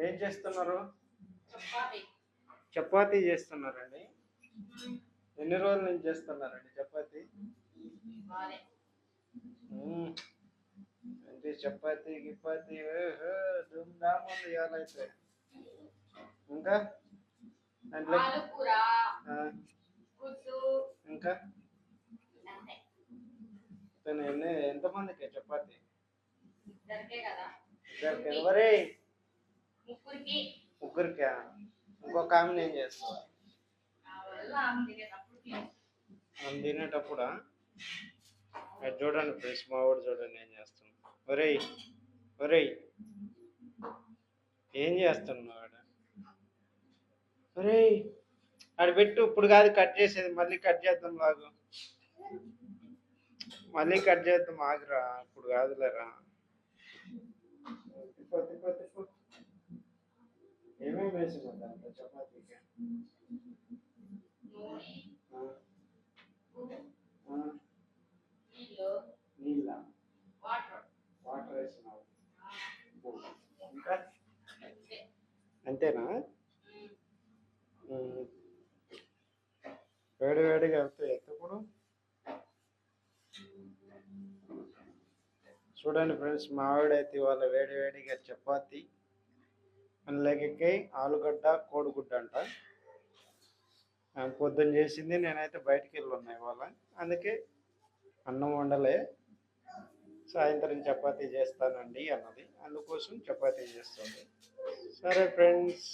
ఏం చేస్తున్నారు? చపాతి. చేస్తున్నారండి. ఎన్ని రోజుల నుంచి చేస్తున్నారండి చపాతీ. అంటే చపాతీ గిపాతీ ఓహో, ధూమ్ ధామ్ ఉంది ఇంకా? దాంట్లో? ఇంకా? ఎంతమందికి చపాతీ? ఇద్దరికి ఎవరే ముగ్గురికి ముగ్గురికి ఇంకొక ఆమె ఏం వల్ల ఆమె తినేటప్పుడు? అది చూడండి ఫ్రెండ్స్ మా వాడు చూడండి ఏం చేస్తున్నాడు ఒరేయ్ ఒరేయ్ ఏం చేస్తున్నావు ఆడ? ఒరేయ్ ఆడ పెట్టు ఇప్పుడు కాదు కట్ చేసేది మళ్ళీ కట్ చేద్దాం లాగు. మళ్ళీ కట్ చేద్దాం ఆగురా ఇప్పుడు కాదులేరా. వేసినా దాంట్లో చపాతీకి నీళ్ళు. వాటర్. వేసినావు. ఇంకా? అంతేనా. వేడి వేడిగా అవుతాయి ఎత్తప్పుడు చూడండి ఫ్రెండ్స్ మావిడైతే ఇవాళ వేడి వేడిగా చపాతి. అందులోకి ఆలుగడ్డ కోడిగుడ్డ అంట. పొద్దున పొద్దున్న చేసింది నేనైతే బయటికి వెళ్ళి ఉన్నా ఇవాళ. అందుకే అన్నం వండలే. సాయంత్రం చపాతీ చేస్తానండి అన్నది. అందుకోసం చపాతీ చేస్తుంది. సరే ఫ్రెండ్స్.